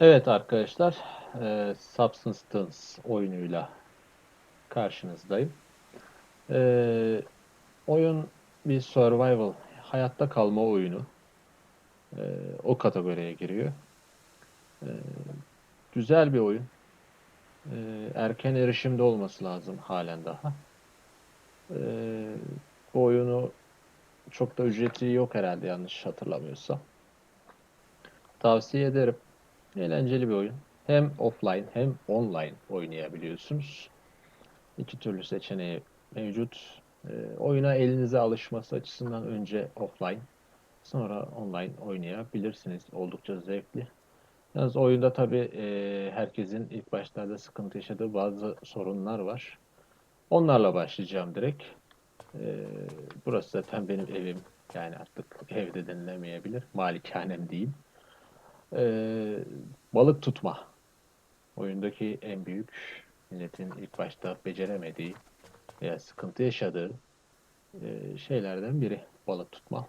Evet arkadaşlar, e, Subsistence oyunuyla karşınızdayım. E, oyun bir survival, hayatta kalma oyunu. E, o kategoriye giriyor. E, güzel bir oyun. E, erken erişimde olması lazım halen daha. E, bu oyunu çok da ücreti yok herhalde yanlış hatırlamıyorsam. Tavsiye ederim. Eğlenceli bir oyun. Hem offline hem online oynayabiliyorsunuz. İki türlü seçeneği mevcut. Ee, oyuna elinize alışması açısından önce offline, sonra online oynayabilirsiniz. Oldukça zevkli. Yalnız oyunda tabii e, herkesin ilk başlarda sıkıntı yaşadığı bazı sorunlar var. Onlarla başlayacağım direkt. Ee, burası zaten benim evim. Yani artık evde denilemeyebilir. Malikanem diyeyim. Ee, balık tutma. Oyundaki en büyük milletin ilk başta beceremediği veya sıkıntı yaşadığı e, şeylerden biri balık tutma.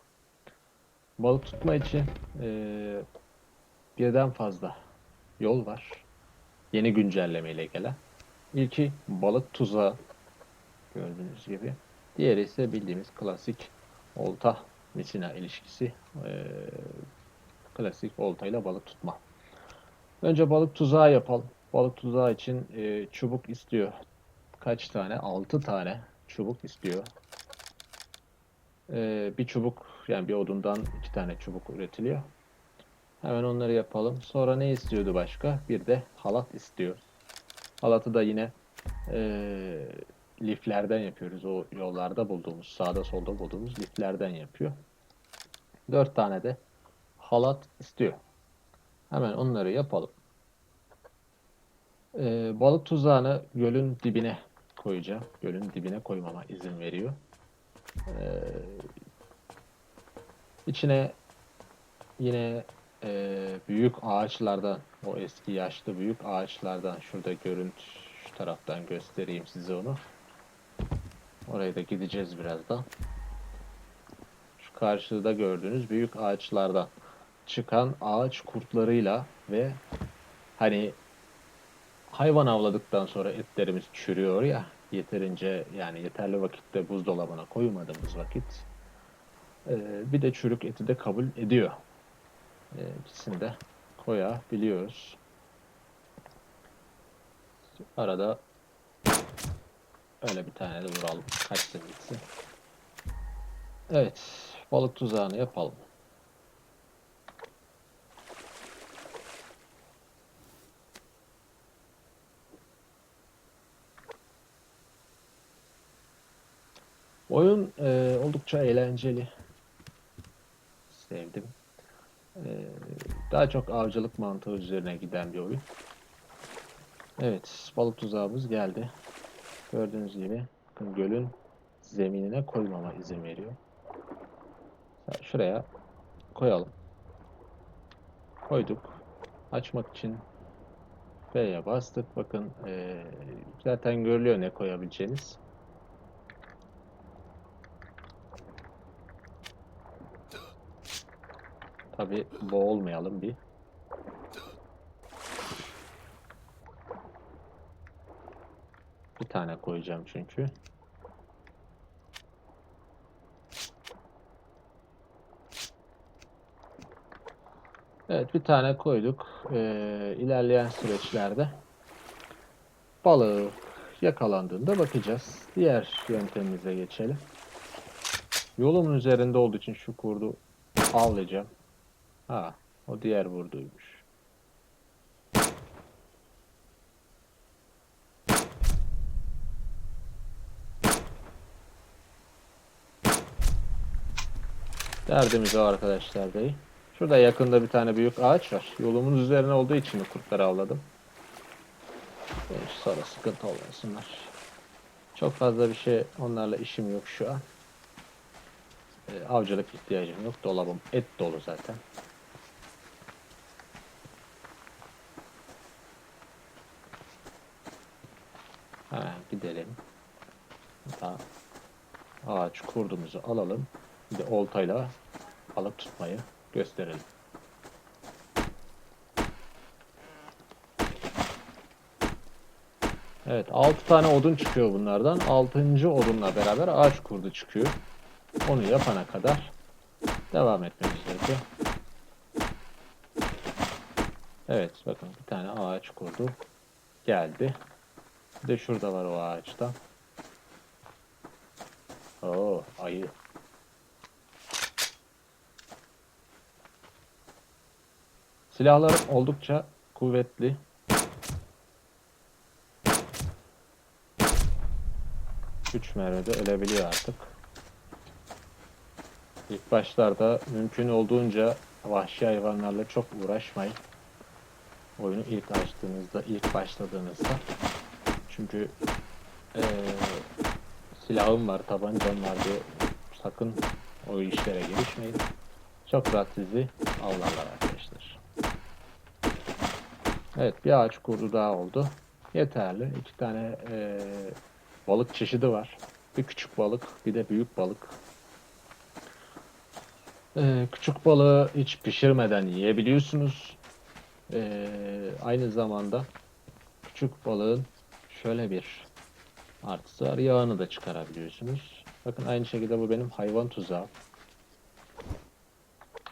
Balık tutma için e, birden fazla yol var. Yeni güncellemeyle gelen. İlki balık tuzağı gördüğünüz gibi. Diğeri ise bildiğimiz klasik olta misina ilişkisi. E, klasik oltayla balık tutma. Önce balık tuzağı yapalım. Balık tuzağı için e, çubuk istiyor. Kaç tane? 6 tane çubuk istiyor. E, bir çubuk yani bir odundan iki tane çubuk üretiliyor. Hemen onları yapalım. Sonra ne istiyordu başka? Bir de halat istiyor. Halatı da yine e, liflerden yapıyoruz. O yollarda bulduğumuz, sağda solda bulduğumuz liflerden yapıyor. 4 tane de halat istiyor. Hemen onları yapalım. Ee, balık tuzağını gölün dibine koyacağım. Gölün dibine koymama izin veriyor. Ee, içine yine e, büyük ağaçlardan, o eski yaşlı büyük ağaçlardan şurada görüntü şu taraftan göstereyim size onu. Oraya da gideceğiz birazdan. Şu karşıda gördüğünüz büyük ağaçlardan çıkan ağaç kurtlarıyla ve hani hayvan avladıktan sonra etlerimiz çürüyor ya yeterince yani yeterli vakitte buzdolabına koymadığımız vakit e, bir de çürük eti de kabul ediyor. E, ikisini de koyabiliyoruz. Arada öyle bir tane de vuralım. Kaçsın gitsin. Evet. Balık tuzağını yapalım. Oyun e, oldukça eğlenceli. Sevdim. E, daha çok avcılık mantığı üzerine giden bir oyun. Evet, balık tuzağımız geldi. Gördüğünüz gibi bakın gölün zeminine koymama izin veriyor. Şuraya koyalım. Koyduk. Açmak için F'ye bastık. Bakın e, zaten görülüyor ne koyabileceğiniz. Tabi boğulmayalım bir. Bir tane koyacağım çünkü. Evet bir tane koyduk. Ee, ilerleyen süreçlerde balığı yakalandığında bakacağız. Diğer yöntemimize geçelim. Yolumun üzerinde olduğu için şu kurdu avlayacağım. Ha, o diğer vurduymuş. Derdimiz o arkadaşlar bey. Şurada yakında bir tane büyük ağaç var. Yolumun üzerine olduğu için kurtları avladım? Neyse, sonra sıkıntı olmasınlar. Çok fazla bir şey onlarla işim yok şu an. Ee, avcılık ihtiyacım yok. Dolabım et dolu zaten. gidelim. Daha ağaç kurdumuzu alalım. Bir de oltayla alıp tutmayı gösterelim. Evet 6 tane odun çıkıyor bunlardan. 6. odunla beraber ağaç kurdu çıkıyor. Onu yapana kadar devam etmemiz gerekiyor. Evet bakın bir tane ağaç kurdu geldi. Bir de şurada var o ağaçta. Oo ayı. Silahlar oldukça kuvvetli. Üç mermide ölebiliyor artık. İlk başlarda mümkün olduğunca vahşi hayvanlarla çok uğraşmayın. Oyunu ilk açtığınızda, ilk başladığınızda. Çünkü eee silahım var, tabancam var diye sakın o işlere girişmeyin. Çok rahat sizi avlarlar arkadaşlar. Evet bir ağaç kurdu daha oldu. Yeterli. İki tane eee, balık çeşidi var. Bir küçük balık bir de büyük balık. Eee, küçük balığı hiç pişirmeden yiyebiliyorsunuz. Eee, aynı zamanda küçük balığın şöyle bir artısı var. Yağını da çıkarabiliyorsunuz. Bakın aynı şekilde bu benim hayvan tuzağı.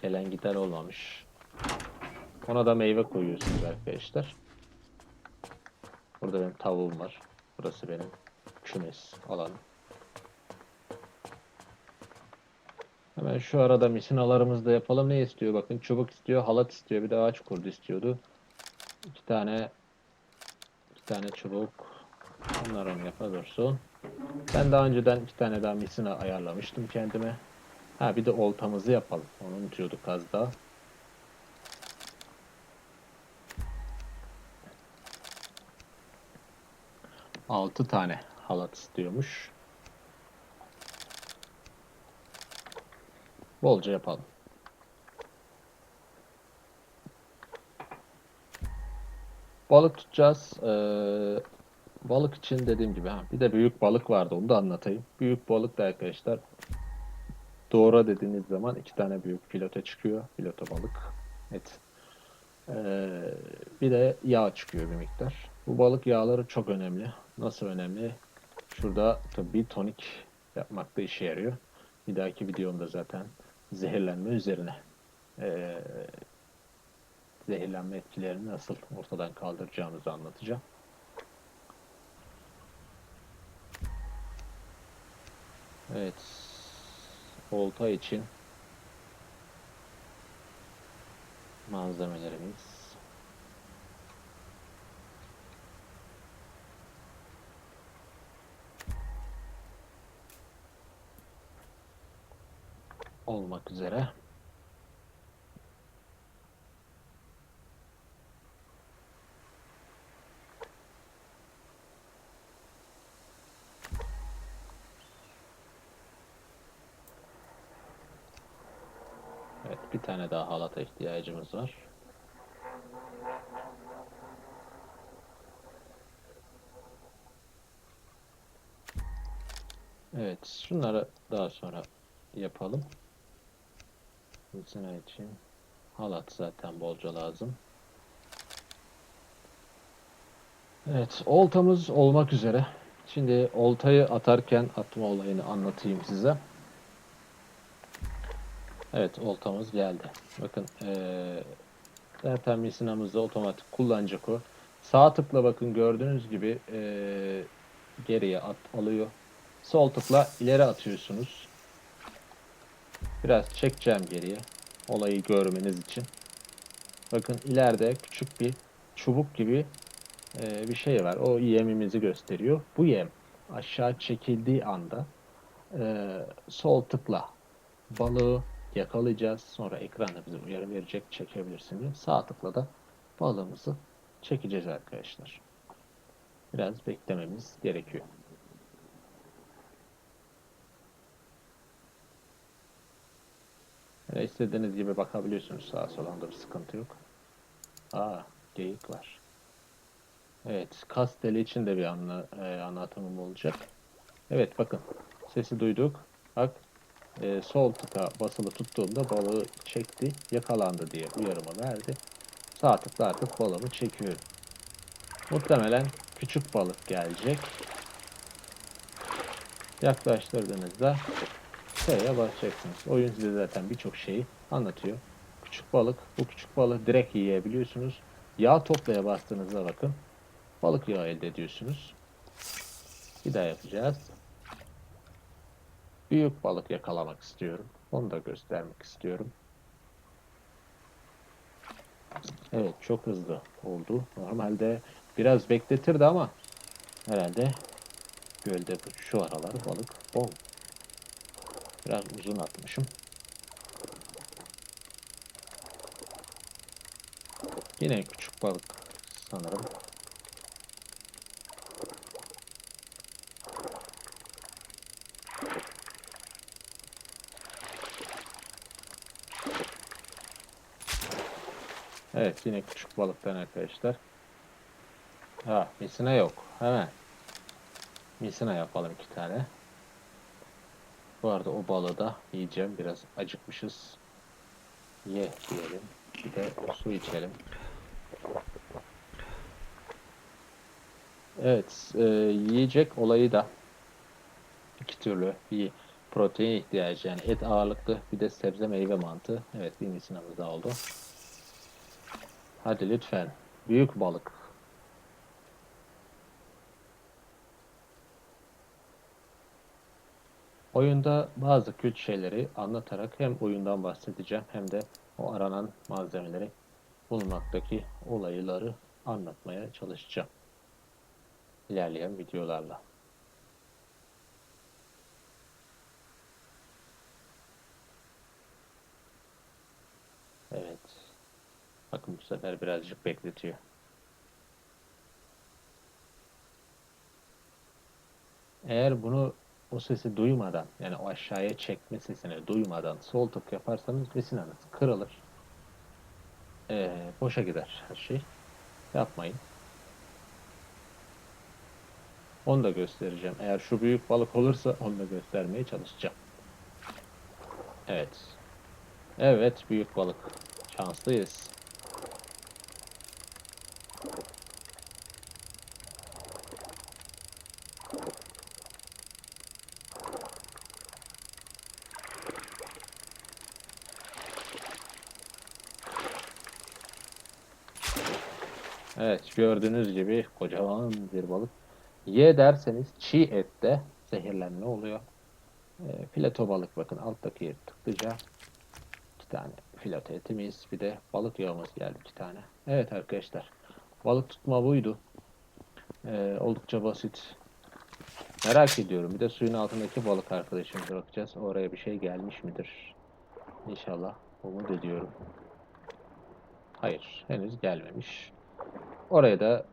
Gelen gider olmamış. Ona da meyve koyuyorsunuz arkadaşlar. Burada benim tavuğum var. Burası benim kümes alanım. Hemen şu arada misinalarımızı da yapalım. Ne istiyor? Bakın çubuk istiyor, halat istiyor, bir de ağaç kurdu istiyordu. İki tane iki tane çubuk. Bunlar onu yapabilirsin. Ben daha önceden iki tane daha misina ayarlamıştım kendime. Ha bir de oltamızı yapalım. Onu unutuyorduk az daha. Altı tane halat istiyormuş. Bolca yapalım. Balık tutacağız. Ee, balık için dediğim gibi ha, bir de büyük balık vardı onu da anlatayım. Büyük balık da arkadaşlar doğra dediğiniz zaman iki tane büyük filote çıkıyor. Filote balık. Evet. Ee, bir de yağ çıkıyor bir miktar. Bu balık yağları çok önemli. Nasıl önemli? Şurada tıbbi tonik yapmakta işe yarıyor. Bir dahaki videomda zaten zehirlenme üzerine ee, zehirlenme etkilerini nasıl ortadan kaldıracağımızı anlatacağım. Evet. Olta için malzemelerimiz olmak üzere. Bir tane daha halata ihtiyacımız var. Evet, şunları daha sonra yapalım. Misina için halat zaten bolca lazım. Evet, oltamız olmak üzere. Şimdi oltayı atarken atma olayını anlatayım size. Evet, oltamız geldi. Bakın, eee zaten misinamızda otomatik kullanacak o. Sağ tıkla bakın gördüğünüz gibi eee, geriye at, alıyor. Sol tıkla ileri atıyorsunuz. Biraz çekeceğim geriye. Olayı görmeniz için. Bakın ileride küçük bir çubuk gibi eee, bir şey var. O yemimizi gösteriyor. Bu yem aşağı çekildiği anda eee, sol tıkla balığı yakalayacağız. Sonra ekranda bize uyarı verecek çekebilirsiniz. Sağ tıkla da balığımızı çekeceğiz arkadaşlar. Biraz beklememiz gerekiyor. Böyle istediğiniz gibi bakabiliyorsunuz sağa sola bir sıkıntı yok. Aa, geyik var. Evet, kasteli için de bir anla, e, anlatımım olacak. Evet, bakın. Sesi duyduk. Bak, e, sol tıka basılı tuttuğumda balığı çekti, yakalandı diye uyarımı verdi. Sağ tıkla artık balığımı çekiyorum. Muhtemelen küçük balık gelecek. Yaklaştırdığınızda T'ye basacaksınız. Oyun size zaten birçok şeyi anlatıyor. Küçük balık, bu küçük balığı direkt yiyebiliyorsunuz. Yağ toplaya bastığınızda bakın balık yağı elde ediyorsunuz. Bir daha yapacağız. Büyük balık yakalamak istiyorum. Onu da göstermek istiyorum. Evet çok hızlı oldu. Normalde biraz bekletirdi ama herhalde gölde şu aralar balık bol. Biraz uzun atmışım. Yine küçük balık sanırım. Evet yine küçük balıktan arkadaşlar. Ha misina yok. Hemen. Misina yapalım iki tane. Bu arada o balığı da yiyeceğim. Biraz acıkmışız. Ye diyelim. Bir de su içelim. Evet. e, yiyecek olayı da iki türlü. Bir protein ihtiyacı yani et ağırlıklı bir de sebze meyve mantığı. Evet bir misinamız daha oldu. Hadi lütfen. Büyük balık. Oyunda bazı kült şeyleri anlatarak hem oyundan bahsedeceğim hem de o aranan malzemeleri bulmaktaki olayları anlatmaya çalışacağım. İlerleyen videolarla. Evet. Bakın bu sefer birazcık bekletiyor. Eğer bunu o sesi duymadan yani o aşağıya çekme sesini duymadan sol tık yaparsanız vesinanız kırılır. Ee, boşa gider her şey. Yapmayın. Onu da göstereceğim. Eğer şu büyük balık olursa onu da göstermeye çalışacağım. Evet. Evet büyük balık. Şanslıyız. Evet gördüğünüz gibi kocaman bir balık. Ye derseniz çiğ ette zehirlenme oluyor. E, fileto balık bakın alttaki yeri tıklayacağım. İki tane fileto etimiz bir de balık yağımız geldi iki tane. Evet arkadaşlar balık tutma buydu. E, oldukça basit. Merak ediyorum bir de suyun altındaki balık arkadaşımıza bakacağız. Oraya bir şey gelmiş midir? İnşallah umut ediyorum. Hayır henüz gelmemiş. Oraya da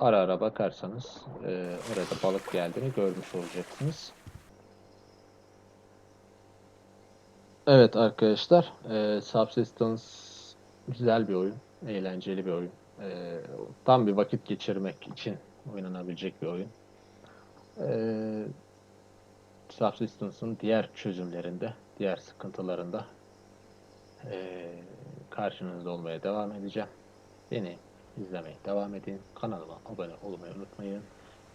ara ara bakarsanız e, orada balık geldiğini görmüş olacaksınız. Evet arkadaşlar, e, Subsistence güzel bir oyun, eğlenceli bir oyun. E, tam bir vakit geçirmek için oynanabilecek bir oyun. E, Subsistence'ın diğer çözümlerinde, diğer sıkıntılarında e, karşınızda olmaya devam edeceğim. Beni izlemeye devam edin. Kanalıma abone olmayı unutmayın.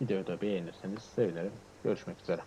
Videoyu da beğenirseniz sevinirim. Görüşmek üzere.